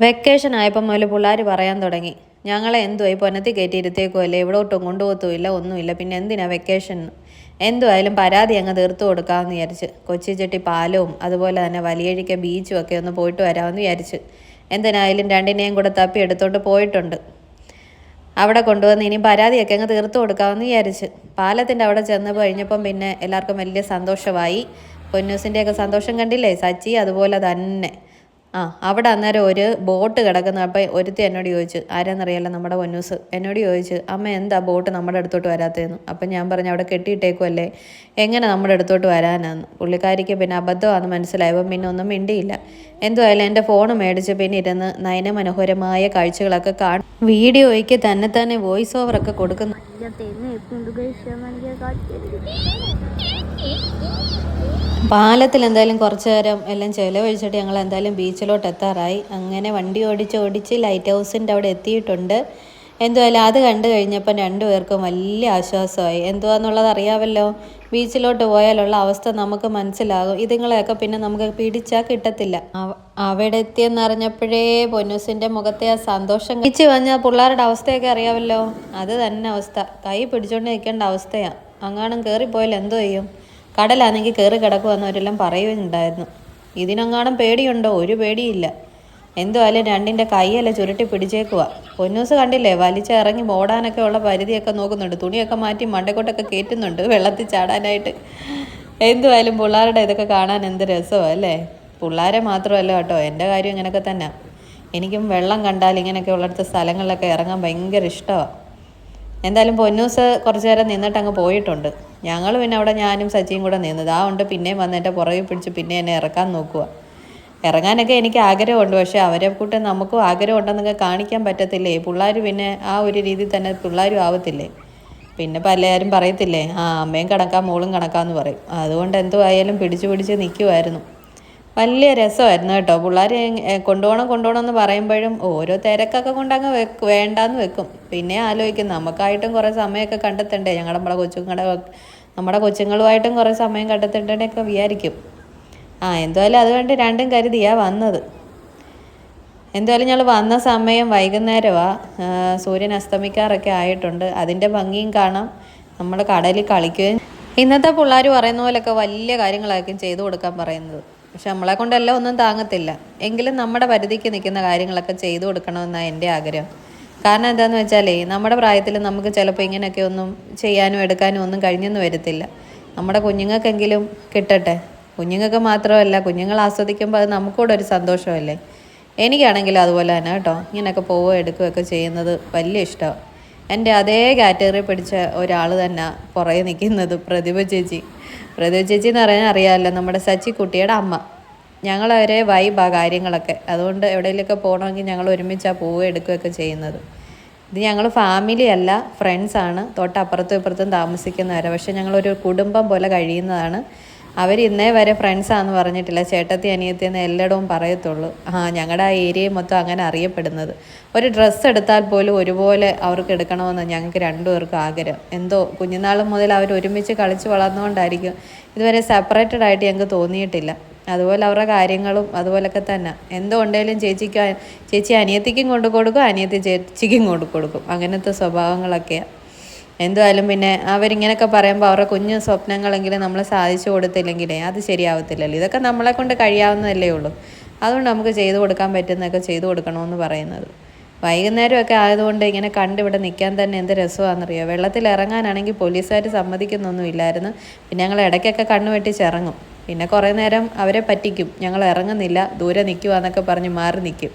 Vacation ആയപ്പോൾ മുതൽ പിള്ളേർ പറയാൻ തുടങ്ങി. ഞങ്ങളെ എന്തോ ഈ പൊന്നത്തി കയറ്റി ഇരുത്തേക്കുമല്ലേ എവിടോട്ടും കൊണ്ടുപോകത്തുമില്ല ഒന്നുമില്ല. പിന്നെ എന്തിനാ വെക്കേഷൻ എന്തുമായാലും പരാതി അങ്ങ് തീർത്തു കൊടുക്കാമെന്ന് വിചാരിച്ച്. കൊച്ചിച്ചെട്ടി പാലവും അതുപോലെ തന്നെ വലിയഴിക്ക ബീച്ചും ഒക്കെ ഒന്ന് പോയിട്ട് വരാമെന്ന് വിചാരിച്ച്. എന്തിനായാലും രണ്ടിനെയും കൂടെ തപ്പി എടുത്തോണ്ട് പോയിട്ടുണ്ട്. അവിടെ കൊണ്ടുവന്ന് ഇനി പരാതിയൊക്കെ അങ്ങ് തീർത്തു കൊടുക്കാമെന്ന് വിചാരിച്ച്. പാലത്തിന്റെ അവിടെ ചെന്ന് കഴിഞ്ഞപ്പം പിന്നെ എല്ലാവർക്കും വലിയ സന്തോഷമായി. പൊന്നൂസിന്റെയൊക്കെ സന്തോഷം കണ്ടില്ലേ? സച്ചി അതുപോലെ തന്നെ. ആ അവിടെ അന്നേരം ഒരു ബോട്ട് കിടക്കുന്ന. അപ്പം ഒരുത്തി എന്നോട് ചോദിച്ചു ആരാന്നറിയാലോ നമ്മുടെ പൊന്നൂസ്? എന്നോട് ചോദിച്ചു അമ്മ എന്താ ബോട്ട് നമ്മുടെ അടുത്തോട്ട് വരാത്തതെന്ന് അപ്പം ഞാൻ പറഞ്ഞു അവിടെ കെട്ടിയിട്ടേക്കുമല്ലേ എങ്ങനെ നമ്മുടെ അടുത്തോട്ട് വരാനാന്ന്? പുള്ളിക്കാരിക്ക് പിന്നെ അബദ്ധമാണെന്ന് മനസ്സിലായപ്പം പിന്നെ ഒന്നും മിണ്ടിയില്ല. എന്തുമായാലും എന്റെ ഫോൺ മേടിച്ച് പിന്നെ ഇരുന്ന് നയനമനോഹരമായ കാഴ്ചകളൊക്കെ കാണും. വീഡിയോയ്ക്ക് തന്നെ തന്നെ വോയിസ് ഓവറൊക്കെ കൊടുക്കുന്നു. പാലത്തിൽ എന്തായാലും കുറച്ച് നേരം എല്ലാം ചിലവഴിച്ചിട്ട് ഞങ്ങൾ എന്തായാലും ബീച്ചിലോട്ട് എത്താറായി. അങ്ങനെ വണ്ടി ഓടിച്ച് ഓടിച്ച് ലൈറ്റ് ഹൗസിന്റെ അവിടെ എത്തിയിട്ടുണ്ട്. എന്തുമായാലും അത് കണ്ടു കഴിഞ്ഞപ്പം രണ്ടുപേർക്കും വലിയ ആശ്വാസമായി. എന്തുവാന്നുള്ളത് അറിയാമല്ലോ? ബീച്ചിലോട്ട് പോയാലുള്ള അവസ്ഥ നമുക്ക് മനസ്സിലാകും. ഇതുങ്ങളെയൊക്കെ പിന്നെ നമുക്ക് പിടിച്ചാൽ കിട്ടത്തില്ല. അവിടെ എത്തിയെന്നറിഞ്ഞപ്പോഴേ പൊന്നൂസിന്റെ മുഖത്തെ ആ സന്തോഷം കഴിച്ച് വന്ന പിള്ളേരുടെ അവസ്ഥയൊക്കെ അറിയാമല്ലോ? അത് തന്നെ അവസ്ഥ. കൈ പിടിച്ചോണ്ട് നിൽക്കേണ്ട അവസ്ഥയാണ് അങ്ങാനും കയറിപ്പോയാൽ എന്തോ ചെയ്യും? കടലാണെങ്കിൽ കയറി കിടക്കുമെന്നവരെല്ലാം പറയുന്നുണ്ടായിരുന്നു ഇതിനെങ്ങാനും പേടിയുണ്ടോ? ഒരു പേടിയില്ല. എന്തുമായാലും രണ്ടിന്റെ കൈയല്ല ചുരുട്ടി പിടിച്ചേക്കുക പൊന്നൂസ് കണ്ടില്ലേ? വലിച്ച ഇറങ്ങി ഓടാനൊക്കെ ഉള്ള പരിധിയൊക്കെ നോക്കുന്നുണ്ട്. തുണിയൊക്കെ മാറ്റി മണ്ടക്കോട്ടൊക്കെ കയറ്റുന്നുണ്ട്. വെള്ളത്തിൽ ചാടാനായിട്ട്. എന്തുമായാലും പിള്ളേരുടെ ഇതൊക്കെ കാണാൻ എന്ത് രസമാണ് അല്ലേ? പിള്ളേരെ മാത്രമല്ല കേട്ടോ. എന്റെ കാര്യം ഇങ്ങനെയൊക്കെ തന്നെ. എനിക്കും വെള്ളം കണ്ടാൽ ഇങ്ങനെയൊക്കെ ഉള്ളിടത്ത് സ്ഥലങ്ങളിലൊക്കെ ഇറങ്ങാൻ ഭയങ്കര ഇഷ്ടമാണ് എന്തായാലും പൊന്നൂസ് കുറച്ച് നേരം നിന്നിട്ട് അങ്ങ് പോയിട്ടുണ്ട്. ഞങ്ങൾ പിന്നെ അവിടെ ഞാനും സച്ചിയും കൂടെ നിന്നത്. ആ ഉണ്ട് പിന്നെയും വന്ന് എന്റെ പുറകെ പിടിച്ച് പിന്നെ എന്നെ ഇറക്കാൻ നോക്കുക ഇറങ്ങാനൊക്കെ എനിക്ക് ആഗ്രഹമുണ്ട്. പക്ഷേ അവരെ കൂട്ട് നമുക്കും ആഗ്രഹം ഉണ്ടെന്നൊക്കെ കാണിക്കാൻ പറ്റത്തില്ലേ? പിള്ളേർ പിന്നെ ആ ഒരു രീതിയിൽ തന്നെ പിള്ളേരും ആവത്തില്ലേ? പിന്നെ പലരും പറയത്തില്ലേ? ആ അമ്മയും കണക്കാം മോളും കണക്കാന്ന് പറയും. അതുകൊണ്ട് എന്തോ ആയാലും പിടിച്ച് പിടിച്ച് നിൽക്കുമായിരുന്നു വലിയ രസമായിരുന്നു കേട്ടോ. പിള്ളേർ കൊണ്ടുപോകണം കൊണ്ടുപോകണം എന്ന് പറയുമ്പോഴും ഓരോ തിരക്കൊക്കെ കൊണ്ടങ്ങ് വെക്ക് വേണ്ടാന്ന് വെക്കും. പിന്നെ ആലോചിക്കും നമുക്കായിട്ടും കുറേ സമയമൊക്കെ കണ്ടെത്തണ്ടേ. ഞങ്ങളുടെ നമ്മളെ കൊച്ചുങ്ങളുടെ നമ്മുടെ കൊച്ചുങ്ങളുമായിട്ടും കുറേ സമയം കണ്ടെത്തേണ്ടതൊക്കെ വിചാരിക്കും. ആ എന്തായാലും അതുകൊണ്ട് രണ്ടും കരുതിയാ വന്നത്. എന്തായാലും ഞങ്ങൾ വന്ന സമയം വൈകുന്നേരമാണ് സൂര്യൻ അസ്തമിക്കാറൊക്കെ ആയിട്ടുണ്ട്. അതിന്റെ ഭംഗിയും കാണാം. നമ്മൾ കടലിൽ കളിക്കുകയും. ഇന്നത്തെ പിള്ളേർ പറയുന്ന പോലെയൊക്കെ വലിയ കാര്യങ്ങളായിരിക്കും ചെയ്തു കൊടുക്കാൻ പറയുന്നത്. പക്ഷെ നമ്മളെ കൊണ്ടെല്ലാം ഒന്നും താങ്ങത്തില്ല. എങ്കിലും നമ്മുടെ പരിധിക്ക് നിൽക്കുന്ന കാര്യങ്ങളൊക്കെ ചെയ്തു കൊടുക്കണമെന്നാണ് എന്റെ ആഗ്രഹം. കാരണം എന്താണെന്ന് വെച്ചാലേ നമ്മുടെ പ്രായത്തിൽ നമുക്ക് ചിലപ്പോൾ ഇങ്ങനെയൊക്കെ ഒന്നും ചെയ്യാനും എടുക്കാനും ഒന്നും കഴിഞ്ഞെന്ന് വരത്തില്ല. നമ്മുടെ കുഞ്ഞുങ്ങൾക്കെങ്കിലും കിട്ടട്ടെ. കുഞ്ഞുങ്ങൾക്ക് മാത്രമല്ല കുഞ്ഞുങ്ങൾ ആസ്വദിക്കുമ്പോൾ അത് നമുക്കൂടെ ഒരു സന്തോഷമല്ലേ? എനിക്കാണെങ്കിലും അതുപോലെ തന്നെ കേട്ടോ. ഇങ്ങനെയൊക്കെ പോവുകയോ എടുക്കുകയൊക്കെ ചെയ്യുന്നത് വലിയ ഇഷ്ടമാണ്. എന്റെ അതേ കാറ്റഗറി പിടിച്ച ഒരാൾ തന്നെ പുറകെ നിൽക്കുന്നത് പ്രതിഭ ചേച്ചി. പ്രതിഭ ചേച്ചി എന്ന് പറയാൻ അറിയാമല്ലോ നമ്മുടെ സച്ചി കുട്ടിയുടെ അമ്മ. ഞങ്ങൾ ഒരേ വൈബാ കാര്യങ്ങളൊക്കെ. അതുകൊണ്ട് എവിടെയെങ്കിലുമൊക്കെ പോകണമെങ്കിൽ ഞങ്ങൾ ഒരുമിച്ചാണ് പോവുക എടുക്കുകയൊക്കെ ചെയ്യുന്നത്. ഇത് ഞങ്ങൾ ഫാമിലി അല്ല ഫ്രണ്ട്സാണ് തൊട്ടപ്പുറത്തും ഇപ്പുറത്തും താമസിക്കുന്നവരെ. പക്ഷെ ഞങ്ങളൊരു കുടുംബം പോലെ കഴിയുന്നതാണ്. അവർ ഇന്നേ വരെ ഫ്രണ്ട്സാന്ന് പറഞ്ഞിട്ടില്ല. ചേട്ടത്തി അനിയത്തി എന്ന് എല്ലായിടവും പറയത്തുള്ളൂ. ആ ഞങ്ങളുടെ ആ ഏരിയ മൊത്തം അങ്ങനെ അറിയപ്പെടുന്നത്. ഒരു ഡ്രസ്സ് എടുത്താൽ പോലും ഒരുപോലെ അവർക്ക് എടുക്കണമെന്ന് ഞങ്ങൾക്ക് രണ്ടുപേർക്കും ആഗ്രഹം. എന്തോ കുഞ്ഞുനാൾ മുതൽ അവർ ഒരുമിച്ച് കളിച്ച് വളർന്നുകൊണ്ടായിരിക്കും ഇതുവരെ സെപ്പറേറ്റഡ് ആയിട്ട് ഞങ്ങൾക്ക് തോന്നിയിട്ടില്ല. അതുപോലെ അവരുടെ കാര്യങ്ങളും അതുപോലൊക്കെ തന്നെ. എന്തോ ഉണ്ടെങ്കിലും ചേച്ചിക്ക് ചേച്ചി അനിയത്തിക്കും കൊണ്ടു കൊടുക്കും അനിയത്തി ചേച്ചിക്കും കൊണ്ടു കൊടുക്കും. അങ്ങനത്തെ സ്വഭാവങ്ങളൊക്കെയാണ് എന്തായാലും പിന്നെ അവരിങ്ങനെയൊക്കെ പറയുമ്പോൾ അവരുടെ കുഞ്ഞു സ്വപ്നങ്ങളെങ്കിലും നമ്മൾ സാധിച്ചു കൊടുത്തില്ലെങ്കിലേ അത് ശരിയാവത്തില്ലല്ലോ. ഇതൊക്കെ നമ്മളെ കൊണ്ട് കഴിയാവുന്നതല്ലേ ഉള്ളൂ. അതുകൊണ്ട് നമുക്ക് ചെയ്തു കൊടുക്കാൻ പറ്റുന്നതൊക്കെ ചെയ്തു കൊടുക്കണമെന്ന് പറയുന്നത്. വൈകുന്നേരമൊക്കെ ആയതുകൊണ്ട് ഇങ്ങനെ കണ്ടിവിടെ നിൽക്കാൻ തന്നെ എന്ത് രസമാണെന്നറിയോ? വെള്ളത്തിൽ ഇറങ്ങാനാണെങ്കിൽ പോലീസുകാർ സമ്മതിക്കുന്നൊന്നും ഇല്ലായിരുന്നു. പിന്നെ ഞങ്ങൾ ഇടയ്ക്കൊക്കെ കണ്ണു വെട്ടിച്ചിറങ്ങും. പിന്നെ കുറേ നേരം അവരെ പറ്റിക്കും. ഞങ്ങൾ ഇറങ്ങുന്നില്ല ദൂരെ നിൽക്കുവാന്നൊക്കെ പറഞ്ഞ് മാറി നിൽക്കും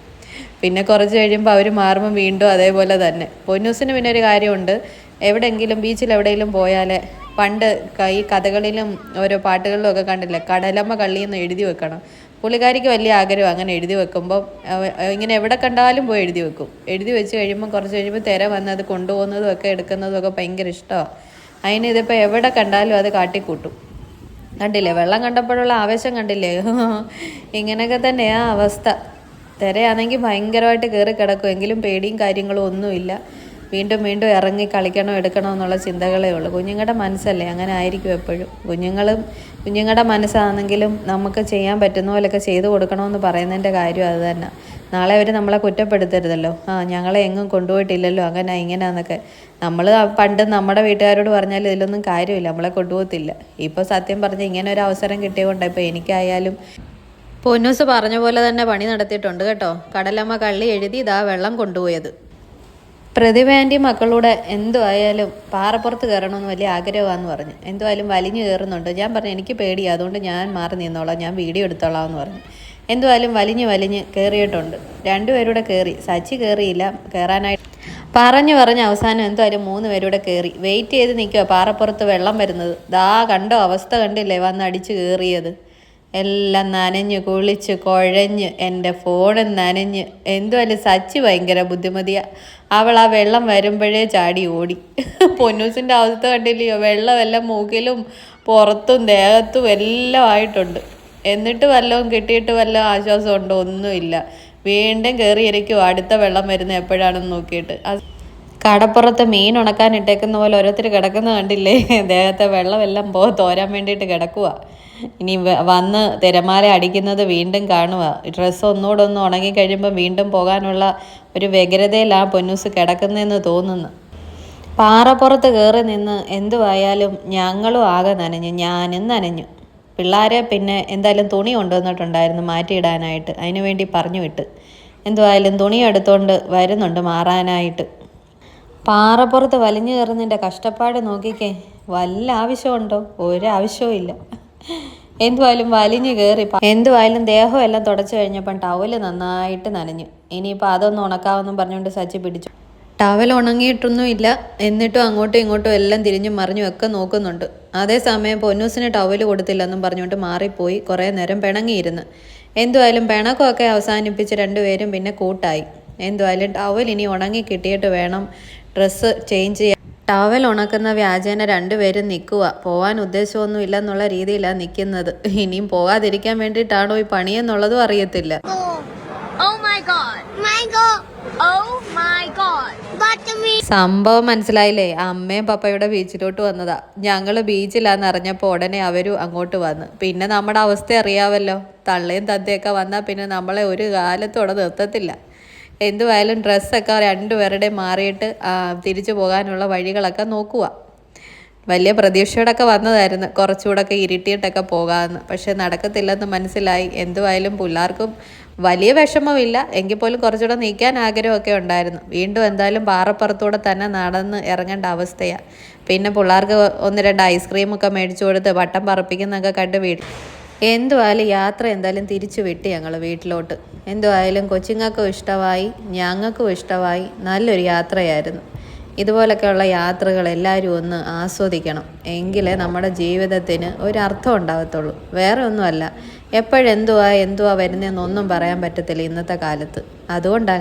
പിന്നെ കുറച്ച് കഴിയുമ്പോൾ അവർ മാറുമ്പോൾ വീണ്ടും അതേപോലെ തന്നെ. പൊന്നൂസിന് പിന്നെ ഒരു കാര്യമുണ്ട്. എവിടെയെങ്കിലും ബീച്ചിൽ എവിടെയെങ്കിലും പോയാൽ പണ്ട് ഈ കഥകളിലും ഓരോ പാട്ടുകളിലും ഒക്കെ കണ്ടില്ലേ? കടലമ്മ കള്ളി എന്ന് എഴുതി വെക്കണം. പുള്ളിക്കാരിക്ക് വലിയ ആഗ്രഹം അങ്ങനെ എഴുതി വെക്കുമ്പോൾ ഇങ്ങനെ എവിടെ കണ്ടാലും പോയി എഴുതി വെക്കും. എഴുതി വെച്ച് കഴിയുമ്പോൾ കുറച്ച് കഴിയുമ്പോൾ തിര വന്ന് അത് കൊണ്ടുപോകുന്നതും ഒക്കെ എടുക്കുന്നതും ഒക്കെ ഭയങ്കര ഇഷ്ടമാണ്. അതിന് ഇതിപ്പോൾ എവിടെ കണ്ടാലും അത് കാട്ടിക്കൂട്ടും. കണ്ടില്ലേ? വെള്ളം കണ്ടപ്പോഴുള്ള ആവേശം കണ്ടില്ലേ? ഇങ്ങനെയൊക്കെ തന്നെയാ അവസ്ഥ. തിരയാണെങ്കിൽ ഭയങ്കരമായിട്ട് കയറി കിടക്കും എങ്കിലും പേടിയും കാര്യങ്ങളും ഒന്നുമില്ല. വീണ്ടും വീണ്ടും ഇറങ്ങി കളിക്കണോ എടുക്കണോ എന്നുള്ള ചിന്തകളേ ഉള്ളൂ. കുഞ്ഞുങ്ങളുടെ മനസ്സല്ലേ അങ്ങനെ ആയിരിക്കും എപ്പോഴും. കുഞ്ഞുങ്ങളും കുഞ്ഞുങ്ങളുടെ മനസ്സാണെങ്കിലും നമുക്ക് ചെയ്യാൻ പറ്റുന്ന പോലെയൊക്കെ ചെയ്തു കൊടുക്കണമെന്ന് പറയുന്നതിന്റെ കാര്യം അത് തന്നെ. നാളെ അവർ നമ്മളെ കുറ്റപ്പെടുത്തരുതല്ലോ. ആ ഞങ്ങളെ എങ്ങും കൊണ്ടുപോയിട്ടില്ലല്ലോ. അങ്ങനെ ഇങ്ങനെയാന്നൊക്കെ നമ്മൾ പണ്ട് നമ്മുടെ വീട്ടുകാരോട് പറഞ്ഞാൽ ഇതിലൊന്നും കാര്യമില്ല. നമ്മളെ കൊണ്ടുപോകത്തില്ല. ഇപ്പോൾ സത്യം പറഞ്ഞ് ഇങ്ങനെ ഒരു അവസരം കിട്ടിയതുകൊണ്ട് ഇപ്പോൾ എനിക്കായാലും. പൊന്നൂസ് പറഞ്ഞ പോലെ തന്നെ പണി നടത്തിയിട്ടുണ്ട് കേട്ടോ. കടലമ്മ കള്ളി എഴുതി ഇതാ വെള്ളം കൊണ്ടുപോയത്. പ്രതിഭ ആന്റി എന്തോ എന്തുമായാലും പാറപ്പുറത്ത് കയറണമെന്ന് വലിയ ആഗ്രഹമാണെന്ന് പറഞ്ഞു. എന്തുമായാലും വലിഞ്ഞു കയറുന്നുണ്ട്. ഞാൻ പറഞ്ഞു എനിക്ക് പേടിയാണ് അതുകൊണ്ട് ഞാൻ മാറി നിന്നോളാം. ഞാൻ വീഡിയോ എടുത്തോളാം എന്ന് പറഞ്ഞു. എന്തുമായാലും വലിഞ്ഞ് വലിഞ്ഞ് കയറിയിട്ടുണ്ട്. രണ്ടുപേരൂടെ കയറി. സച്ചി കയറിയില്ല. കയറാനായിട്ട് പറഞ്ഞു പറഞ്ഞ് അവസാനം എന്തായാലും മൂന്ന് പേരൂടെ കയറി. വെയിറ്റ് ചെയ്ത് നിൽക്കുക പാറപ്പുറത്ത് വെള്ളം വരുന്നത്. ദാ കണ്ടോ? അവസ്ഥ കണ്ടില്ലേ? വന്ന് അടിച്ച് കയറിയത്. എല്ലാം നനഞ്ഞ് കുളിച്ച് കുഴഞ്ഞ് എന്റെ ഫോണും നനഞ്ഞ്. എന്തുമല്ല സച്ചി ഭയങ്കര ബുദ്ധിമതിയാ. അവൾ ആ വെള്ളം വരുമ്പോഴേ ചാടി ഓടി. പൊന്നൂസിന്റെ അവസ്ഥ കണ്ടില്ലയോ? വെള്ളം എല്ലാം മൂക്കിലും പുറത്തും ദേഹത്തും എല്ലാം ആയിട്ടുണ്ട്. എന്നിട്ട് വല്ലതും കിട്ടിയിട്ട് വല്ല ആശ്വാസം ഉണ്ടോ? ഒന്നുമില്ല. വീണ്ടും കയറി ഇരിക്കും അടുത്ത വെള്ളം വരുന്ന എപ്പോഴാണെന്ന് നോക്കിയിട്ട്. കടപ്പുറത്ത് മീൻ ഉണക്കാൻ ഇട്ടേക്കുന്ന പോലെ ഓരോരുത്തർ കിടക്കുന്ന കണ്ടില്ലേ? ദേഹത്തെ വെള്ളമെല്ലാം പോ തോരാൻ വേണ്ടിയിട്ട് കിടക്കുക ഇനി വന്ന് തിരമാല അടിക്കുന്നത് വീണ്ടും കാണുക. ഡ്രസ്സ് ഒന്നുകൂടെ ഒന്ന് ഉണങ്ങി കഴിയുമ്പോൾ വീണ്ടും പോകാനുള്ള ഒരു വ്യഗ്രതയിലാ പൊന്നൂസ് കിടക്കുന്നതെന്ന് തോന്നുന്നു. പാറപ്പുറത്ത് കയറി നിന്ന് എന്തുവായാലും ഞങ്ങളും ആകെ നനഞ്ഞു. ഞാനും നനഞ്ഞു. പിള്ളേരെ പിന്നെ എന്തായാലും തുണി കൊണ്ടുവന്നിട്ടുണ്ടായിരുന്നു മാറ്റിയിടാനായിട്ട്. അതിനു വേണ്ടി പറഞ്ഞു വിട്ട്. എന്തുവായാലും തുണി എടുത്തുകൊണ്ട് വരുന്നുണ്ട് മാറാനായിട്ട്. പാറപ്പുറത്ത് വലിഞ്ഞു കയറുന്നതിന്റെ കഷ്ടപ്പാട് നോക്കിക്കേ. വല്ല ആവശ്യമുണ്ടോ? ഒരാവശ്യവും ഇല്ല എന്തുവായാലും വലിഞ്ഞു കയറി എന്തുവായാലും ദേഹം എല്ലാം തുടച്ചു കഴിഞ്ഞപ്പം ടവൽ നന്നായിട്ട് നനഞ്ഞു. ഇനിയിപ്പോൾ അതൊന്നും ഉണക്കാമെന്നും പറഞ്ഞുകൊണ്ട് സച്ചി പിടിച്ചു. ടവൽ ഉണങ്ങിയിട്ടൊന്നും ഇല്ല എന്നിട്ടും അങ്ങോട്ടും ഇങ്ങോട്ടും എല്ലാം തിരിഞ്ഞും മറിഞ്ഞും ഒക്കെ നോക്കുന്നുണ്ട്. അതേസമയം പൊന്നൂസിന് ടവൽ കൊടുത്തില്ലെന്നും പറഞ്ഞുകൊണ്ട് മാറിപ്പോയി. കുറേ നേരം പിണങ്ങിയിരുന്നു. എന്തുവായാലും പിണക്കമൊക്കെ അവസാനിപ്പിച്ച് രണ്ടുപേരും പിന്നെ കൂട്ടായി. എന്തുവായാലും ടവൽ ഇനി ഉണങ്ങി കിട്ടിയിട്ട് വേണം ഡ്രസ്സ് ചേഞ്ച് ചെയ്യാൻ. ടവൽ ഉണക്കുന്ന വ്യാജേന രണ്ടുപേരും നിൽക്കുക പോകാൻ ഉദ്ദേശമൊന്നും ഇല്ലെന്നുള്ള രീതിയിലാണ് നിൽക്കുന്നത്. ഇനിയും പോകാതിരിക്കാൻ വേണ്ടിയിട്ടാണോ ഈ പണിയെന്നുള്ളതും അറിയത്തില്ല. Oh my god. My god. Oh my god. But സംഭവം മനസ്സിലായില്ലേ? അമ്മയും പപ്പയുടെ ബീച്ചിലോട്ട് വന്നതാ. ഞങ്ങൾ ബീച്ചിലാന്ന് അറിഞ്ഞപ്പോ ഉടനെ അവരും അങ്ങോട്ട് വന്ന്. പിന്നെ നമ്മുടെ അവസ്ഥ അറിയാവല്ലോ. തള്ളയും തദ്ദയൊക്കെ വന്നാ പിന്നെ നമ്മളെ ഒരു കാലത്തോടെ നിർത്തത്തില്ല. എന്തുവായാലും ഡ്രസ്സൊക്കെ രണ്ടുപേരുടെ മാറിയിട്ട് തിരിച്ചു പോകാനുള്ള വഴികളൊക്കെ നോക്കുക. വലിയ പ്രതീക്ഷയോടൊക്കെ വന്നതായിരുന്നു കുറച്ചുകൂടൊക്കെ ഇരുട്ടിയിട്ടൊക്കെ പോകാമെന്ന്. പക്ഷെ നടക്കത്തില്ലെന്ന് മനസ്സിലായി. എന്തുവായാലും പിള്ളേർക്കും വലിയ വിഷമമില്ല. എങ്കിൽ പോലും കുറച്ചുകൂടെ നീക്കാൻ ആഗ്രഹമൊക്കെ ഉണ്ടായിരുന്നു. വീണ്ടും എന്തായാലും പാറപ്പുറത്തൂടെ തന്നെ നടന്ന് ഇറങ്ങേണ്ട അവസ്ഥയാണ് പിന്നെ പിള്ളേർക്ക് ഒന്ന് രണ്ട് ഐസ്ക്രീമൊക്കെ മേടിച്ചു കൊടുത്ത് വട്ടം പറപ്പിക്കുന്നൊക്കെ കണ്ട് വീട് എന്തുവായാലും യാത്ര എന്തായാലും തിരിച്ചു വിട്ട് ഞങ്ങൾ വീട്ടിലോട്ട്. എന്തുവായാലും കൊച്ചുങ്ങൾക്കും ഇഷ്ടമായി ഞങ്ങൾക്കും ഇഷ്ടമായി. നല്ലൊരു യാത്രയായിരുന്നു. ഇതുപോലൊക്കെയുള്ള യാത്രകൾ എല്ലാവരും ഒന്ന് ആസ്വദിക്കണം. എങ്കിലേ നമ്മുടെ ജീവിതത്തിന് ഒരു അർത്ഥം ഉണ്ടാകത്തുള്ളൂ വേറെ ഒന്നുമല്ല. എപ്പോഴെന്തുവാ എന്തുവാ വരുന്നതെന്നൊന്നും പറയാൻ പറ്റത്തില്ല ഇന്നത്തെ കാലത്ത്. അതുകൊണ്ടാണ്